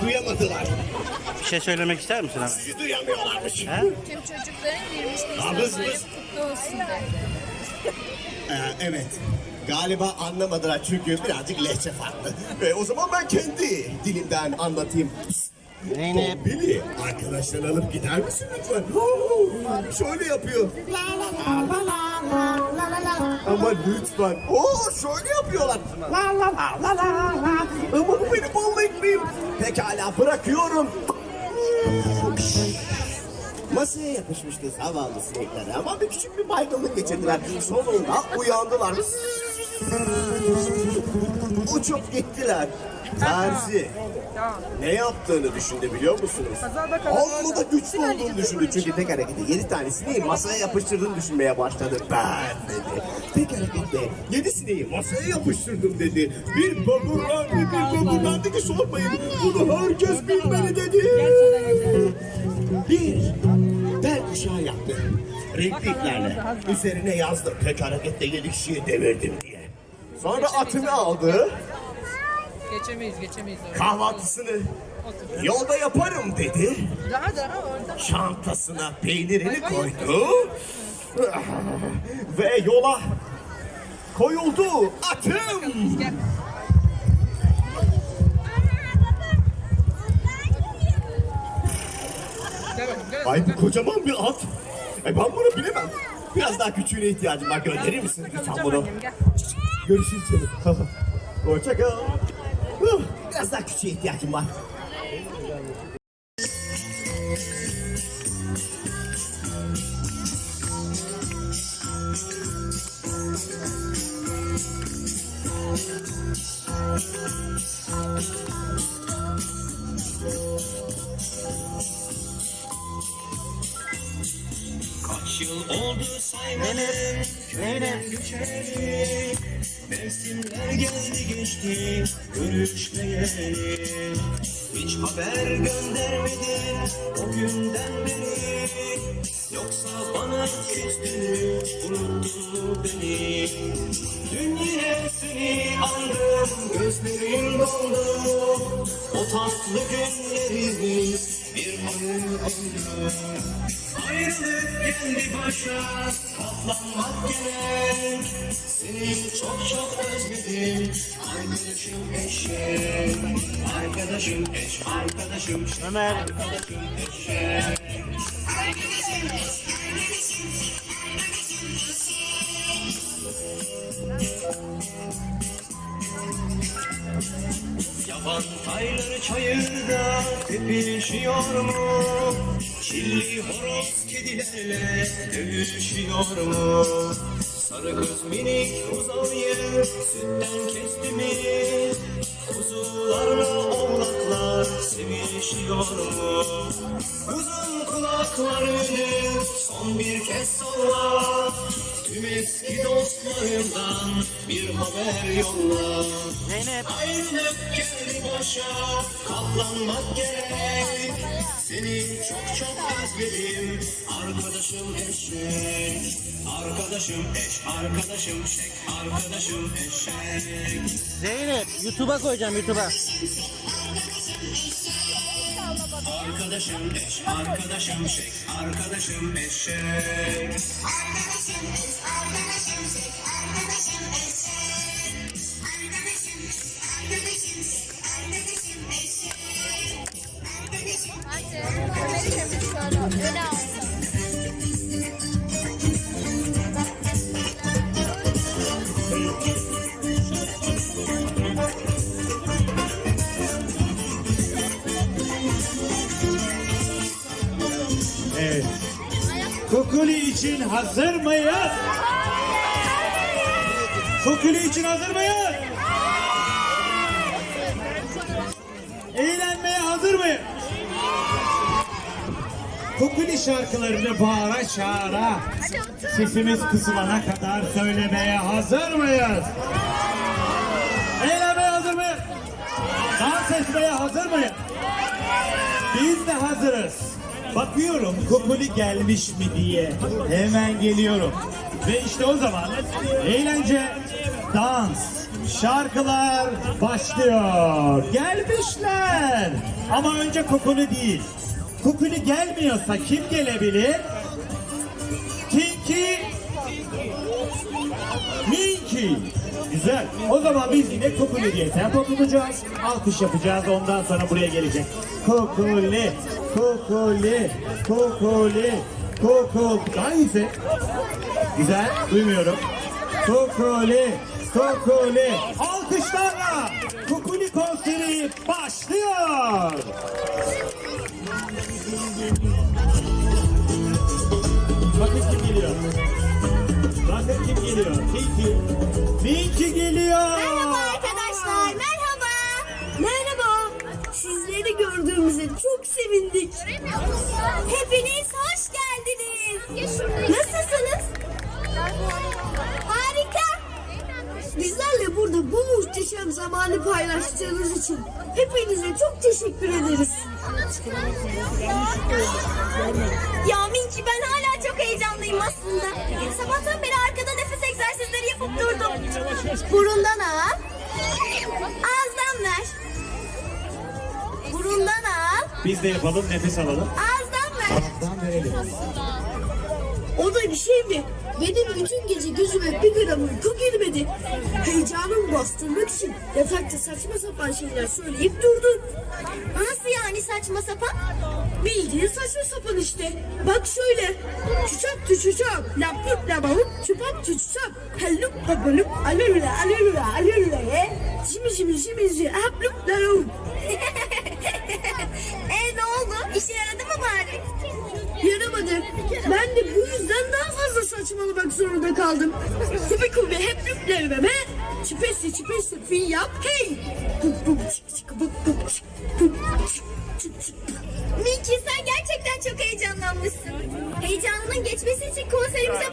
duyamadılar. Bir şey söylemek ister misin hemen? Sizi duyamıyorlarmış. He? Tüm çocukların 23 Nisan Nabız bayramı mız. kutlu olsun de. Ee, evet. Galiba anlamadılar çünkü birazcık lehçe farklı. Ee, o zaman ben kendi dilimden anlatayım. Zeynep. Beni arkadaşlar alıp gider misin lütfen? Oo, şöyle yapıyor. Ama lütfen. Oo şöyle yapıyorlar. La la la la la la. Ama bu benim bol ekmeğim. Pekala bırakıyorum. Masaya yapışmıştı zavallı sinekler ama bir küçük bir baygınlık geçirdiler. Sonunda uyandılar. Uçup gittiler. Terzi. Ne yaptığını düşündü biliyor musunuz? Amma da güçlü olduğunu düşündü. Çünkü tek harekette yedi tanesini masaya yapıştırdığını düşünmeye başladı. Ben dedi. Tek harekette yedi sineği masaya yapıştırdım dedi. Bir babırlandı, bir babırlandı ki sormayın. Bunu herkes bilmeli dedi. Bir bel kuşağı yaptı. Renkli iplerle üzerine yazdı. Tek harekette yedi kişiyi devirdim diye. Sonra atını aldı. Geçemeyiz, geçemeyiz. oraya. Kahvaltısını yolda yaparım dedi. Daha daha orada. Çantasına peynirini koydu. Ve yola koyuldu atım. Gel. Gel bakayım, gel. Ay bu kocaman bir at. E ben bunu bilemem. Biraz daha küçüğüne ihtiyacım var. Gönderir misin lütfen bunu? Gel. Görüşürüz canım. Hoşça kal. Huh, Biraz daha küçüğe ihtiyacım var. Kaç yıl oldu saymadım köyden göçeli Mevsimler geldi geçti görüşmeyeli Hiç haber göndermedin o günden beri. Yoksa bana küstün unuttun mu beni? Dün yine seni andım gözlerim doldu. O tatlı günlerimiz bir anı oldu. Ayrılık geldi başa katlanmak gerek. Seni çok çok özledim. Arkadaşım eşek. Arkadaşım eş Arkadaşım eş Ömer. Arkadaşım eşek. Yaban tayları çayırda tepişiyor mu? Çilli horoz kedilerle dövüşüyor mu? Sarı göz minik buzağıyı sütten kesti mi? Kuzularla oğlaklar sevişiyor mu? Uzun kulaklarını son bir kez salla Tüm eski dostlarımdan bir haber yolla Zeynep. Ayrılık geldi başa katlanmak gerek Seni çok çok özledim Arkadaşım eşek Arkadaşım eş Arkadaşım şek Arkadaşım eşek Zeynep. YouTube'a koyacağım YouTube'a. Arkadaşım eş Arkadaşım şek Arkadaşım eşek. Hadi Kukuli için hazır mıyız? Kukuli için hazır mıyız? Eğlenmeye hazır mıyız? Kukuli şarkılarını bağıra çağıra sesimiz kısılana kadar söylemeye hazır mıyız? Eğlenmeye hazır mıyız? Dans etmeye hazır mıyız? Biz de hazırız. Bakıyorum Kokoli gelmiş mi diye. Hemen geliyorum. Ve işte o zaman eğlence, dans, Şarkılar başlıyor. Gelmişler. Ama önce Kukuli değil. Kukuli gelmiyorsa kim gelebilir? Tinky Minky. Güzel. O zaman biz yine Kukuli diye tempo tutacağız. Alkış yapacağız. Ondan sonra buraya gelecek. Kukuli, Kukuli, Kukuli, Kukuli. Hangisi? Güzel. Duymuyorum. Kukuli, Kukuli. Alkışlarla Kukuli konseri başlıyor. Minky. Minky geliyor. Merhaba arkadaşlar, merhaba. Merhaba. Sizleri gördüğümüze çok sevindik. Hepiniz hoş geldiniz. Nasılsınız? Harika. Bizlerle burada bu muhteşem zamanı paylaştığınız için hepinize çok teşekkür ederiz. Ya Minki ben hala çok heyecanlıyım aslında. Sabahtan beri arkada nefes egzersizleri yapıp durdum. Burundan al. Ağızdan ver. Burundan al. Biz de yapalım nefes alalım. Ağızdan ver. O da bir şey mi? Benim bütün gece gözüme bir gram uyku girmedi. Heyecanımı bastırmak için yatakta saçma sapan şeyler söyleyip durdun. Nasıl yani saçma sapan? Bildiğin saçma sapan işte. Bak şöyle. Çuçak tüçüçak. Laplup labavup çupak tüçüçak. Hallup babalup alülüle alülüle kaldım. Kubi kubi hep yüklerime be. Çipesi çipesi fi yap hey. Miki sen gerçekten çok heyecanlanmışsın. Heyecanının geçmesi için konserimize